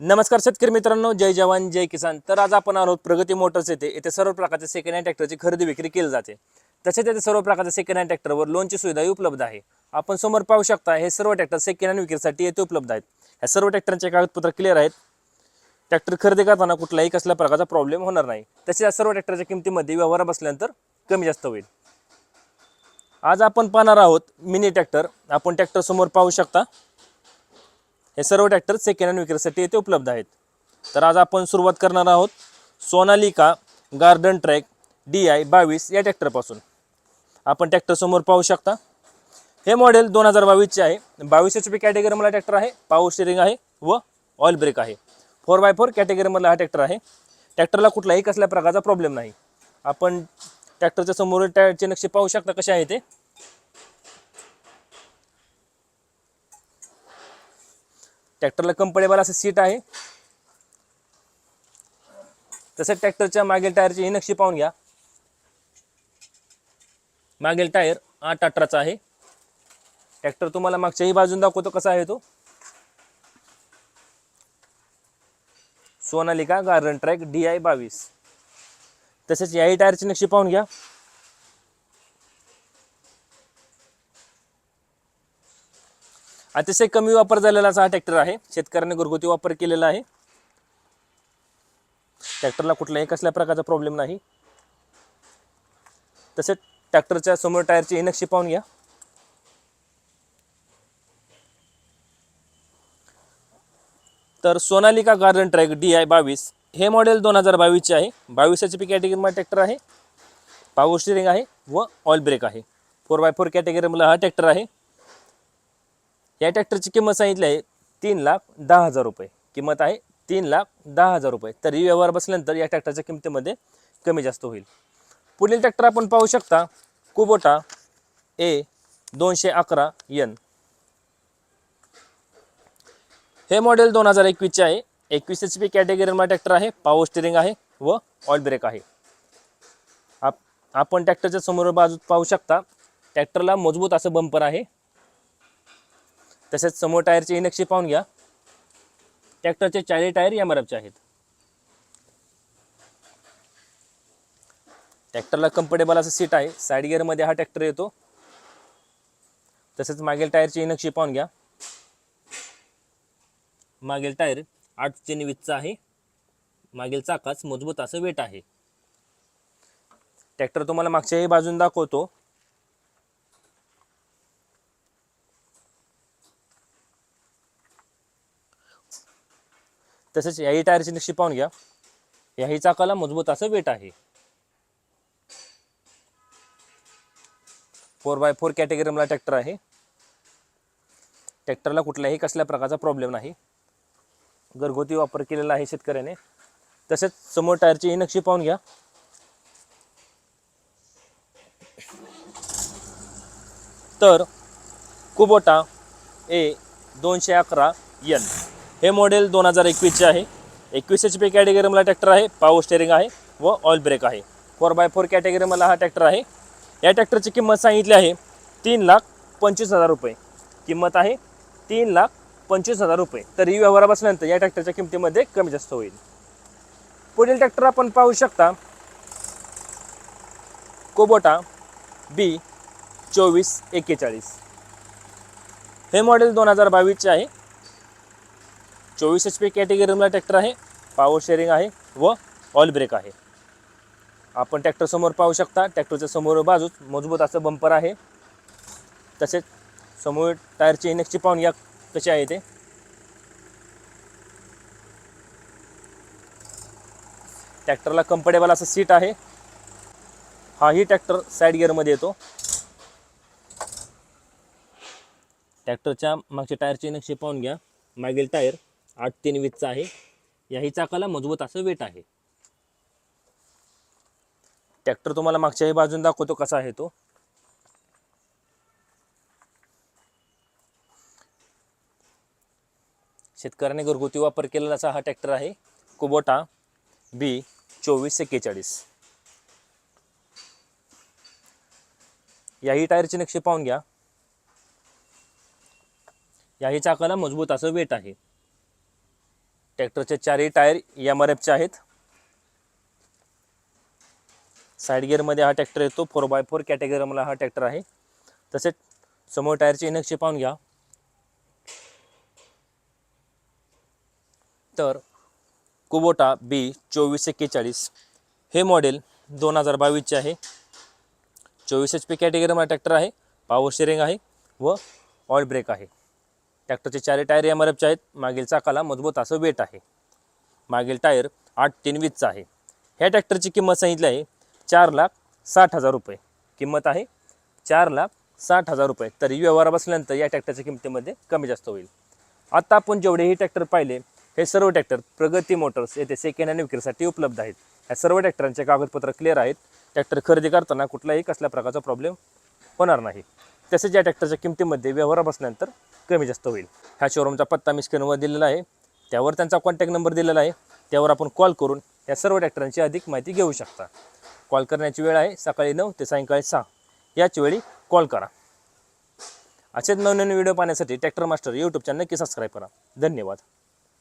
नमस्कार शेतकरी मित्रांनो जय जवान जय किसान. तर आज आपण आहोत प्रगती मोटर्स येथे. येथे सर्व प्रकारचे सेकंड हँड ट्रॅक्टरची खरेदी विक्री केली जाते. तसेच येथे सर्व प्रकारच्या सेकंड हँड ट्रॅक्टरवर लोनची सुविधाही उपलब्ध आहे. आपण समोर पाहू शकता हे सर्व ट्रॅक्टर सेकंड हँड विक्रीसाठी येथे उपलब्ध आहेत. ह्या सर्व ट्रॅक्टरचे कागदपत्र क्लिअर आहेत. ट्रॅक्टर खरेदी करताना कुठलाही कसल्या प्रकारचा प्रॉब्लेम होणार नाही. तसेच या सर्व ट्रॅक्टरच्या किमतीमध्ये व्यवहार बसल्यानंतर कमी जास्त होईल. आज आपण पाहणार आहोत मिनी ट्रॅक्टर आपण ट्रॅक्टर समोर पाहू शकता. हे सर्व ट्रॅक्टर सेकंड हँड विक्रीसाठी येथे उपलब्ध आहेत. तर आज आपण सुरुवात करणार आहोत Sonalika garden track D I बावीस या ट्रॅक्टरपासून आपण ट्रॅक्टरसमोर पाहू शकता. हे मॉडेल दोन हजार बावीसचे आहे. बावीस एच पी कॅटेगरीमधला ट्रॅक्टर आहे. पावर स्टिअरिंग आहे व ऑइल ब्रेक आहे. फोर बाय फोर कॅटेगरीमधला हा ट्रॅक्टर आहे. ट्रॅक्टरला कुठलाही कसल्या प्रकारचा प्रॉब्लेम नाही. आपण ट्रॅक्टरच्या समोर टायरचे नक्षे पाहू शकता कसे आहे ते. ट्रॅक्टरला कम्फर्टेबल असं सीट आहे. तसंच ट्रॅक्टरच्या मागील टायरची ही नक्षी पाहून घ्या. मागील टायर आठ अठराचा आहे. ट्रॅक्टर तुम्हाला मागच्याही बाजून दाखवतो कसा आहे तो. Sonalika garden track D I बावीस. तसेच याही टायरची नक्षी पाहून घ्या. अतिशय कमी वापर झालेला असा हा ट्रॅक्टर आहे. शेतकऱ्याने घरगुती वापर केलेला आहे. ट्रॅक्टरला कुठल्याही कसल्या प्रकारचा प्रॉब्लेम नाही. तसेच ट्रॅक्टरच्या समोर टायरची ही नक्षी पाहून घ्या. तर Sonalika garden track D I बावीस. हे मॉडेल दोन हजार बावीसचे आहे. बावीस एच पी कॅटेगरीमध्ये ट्रॅक्टर आहे. पावर स्टिअरिंग आहे व ऑइल ब्रेक आहे. फोर बाय फोर कॅटेगरीमधला हा ट्रॅक्टर आहे. या ट्रॅक्टरची किंमत सांगितली आहे तीन लाख दहा हजार रुपये. किंमत आहे तीन लाख दहा हजार रुपये. तरी व्यवहार बसल्यानंतर या ट्रॅक्टरच्या किमतीमध्ये कमी जास्त होईल. पुढील ट्रॅक्टर आपण पाहू शकता कुबोटा ए दोनशे अकरा यन हे मॉडेल दोन हजार एकवीसचे आहे. एकवीस एच पी कॅटेगरीमध्ये ट्रॅक्टर आहे पावर स्टिअरिंग आहे व ऑल ब्रेक आहे. आप आपण ट्रॅक्टरच्या समोर बाजूत पाहू शकता ट्रॅक्टरला मजबूत असं बंपर आहे. तसेच समोर टायरची इनक्षी पाहून घ्या. ट्रॅक्टरचे चारही टायर एम चे आहेत. ट्रॅक्टरला कम्फर्टेबल असं सीट आहे. साईड गिअरमध्ये हा ट्रॅक्टर येतो. तसेच मागील टायरची इनक्षी पाहून घ्या. मागील टायर आठ ते आहे. मागील चाकाच मजबूत असं वेट आहे. ट्रॅक्टर तुम्हाला मागच्याही बाजून दाखवतो. तसेच याही टायरची नक्षी पाहून घ्या. याही चाकाला मजबूत असं वेट आहे. फोर बाय फोर कॅटेगरीमधला ट्रॅक्टर आहे. ट्रॅक्टरला कुठल्याही कसल्या प्रकारचा प्रॉब्लेम नाही. घरगुती वापर केलेला आहे शेतकऱ्याने. तसेच समोर टायरची ही नक्षी पाहून घ्या. तर कुबोटा ए दोनशे अकरा यन हे मॉडेल दोन हजार एकवीसचे आहे. एकवीस एच पी कॅटेगरीमधला ट्रॅक्टर आहे पावर स्टेअरिंग आहे व ऑइल ब्रेक आहे. फोर बाय फोर कॅटेगरीमधला हा ट्रॅक्टर आहे. या ट्रॅक्टरची किंमत सांगितली आहे तीन लाख पंचवीस हजार रुपये. किंमत आहे तीन लाख पंचवीस हजार रुपये. तरी व्यवहारा बसल्यानंतर या ट्रॅक्टरच्या किमतीमध्ये कमी जास्त होईल. पुढील ट्रॅक्टर आपण पाहू शकता कोबोटा बी चोवीस एक्केचाळीस हे मॉडेल दोन हजार बावीसचे आहे. चोवीस एच पी कॅटेगरीमधला ट्रॅक्टर आहे पॉवर शेअरिंग आहे व ऑल ब्रेक आहे. आपण ट्रॅक्टरसमोर पाहू शकता ट्रॅक्टरच्या समोर बाजूच मजबूत असं बंपर आहे. तसेच समोर टायरची इनेक्सची पाहून या कशी आहे ते. ट्रॅक्टरला कम्फर्टेबल असं सीट आहे. हाही ट्रॅक्टर साईड गिअरमध्ये येतो. ट्रॅक्टरच्या मागच्या टायरची नक्षी पाहून घ्या. मागील टायर आठ तीन वीसचा आहे. याही चाकाला मजबूत असं वेट आहे. ट्रॅक्टर तुम्हाला मागच्याही बाजून दाखवतो कसा आहे तो. शेतकऱ्याने घरगुती वापर केलेला असा हा ट्रॅक्टर आहे. कुबोटा बी चोवीस एक्केचाळीस. याही टायरची नक्षी पाहून घ्या. याही चाकाला मजबूत असं वेट आहे. ट्रॅक्टरचे चारही टायर एम आर एफचे आहेत. साईड गिअरमध्ये हा ट्रॅक्टर येतो. फोर बाय फोर कॅटेगरीमधला हा ट्रॅक्टर आहे. तसेच समोर टायरचे नक्षे पाहून घ्या. तर कुबोटा बी चोवीस एक्केचाळीस. हे मॉडेल दोन हजार बावीसचे आहे. चोवीस एच पी कॅटेगरीमध्ये ट्रॅक्टर आहे. पॉवर शेअरिंग आहे व ऑइल ब्रेक आहे. ट्रॅक्टरचे चारही टायर एम आर एफचे आहेत. मागील चाकाला मजबूत असं वेट आहे. मागील टायर आठ तीन वीसचा आहे. ह्या ट्रॅक्टरची किंमत सांगितली आहे चार लाख साठ हजार रुपये. किंमत आहे चार लाख साठ हजार रुपये. तरी व्यवहार बसल्यानंतर या ट्रॅक्टरच्या किमतीमध्ये कमी जास्त होईल. आता आपण जेवढेही ट्रॅक्टर पाहिले हे सर्व ट्रॅक्टर प्रगती मोटर्स येथे सेकंड हँड विक्रीसाठी उपलब्ध आहेत. ह्या सर्व ट्रॅक्टरांचे कागदपत्र क्लिअर आहेत. ट्रॅक्टर खरेदी करताना कुठलाही कसल्या प्रकारचा प्रॉब्लेम होणार नाही. तसेच या ट्रॅक्टरच्या किमतीमध्ये व्यवहार बसल्यानंतर कमी जास्त होईल. ह्या शोरूमचा पत्ता मी स्क्रीनवर दिलेला आहे. त्यावर त्यांचा कॉन्टॅक्ट नंबर दिलेला आहे. त्यावर आपण कॉल करून या सर्व ट्रॅक्टरांची अधिक माहिती घेऊ शकता. कॉल करण्याची वेळ आहे सकाळी नऊ ते सायंकाळी सहा. याच वेळी कॉल करा. असेच नवनवीन व्हिडिओ पाहण्यासाठी ट्रॅक्टर मास्टर यूट्यूब चॅनल नक्की सबस्क्राईब करा. धन्यवाद.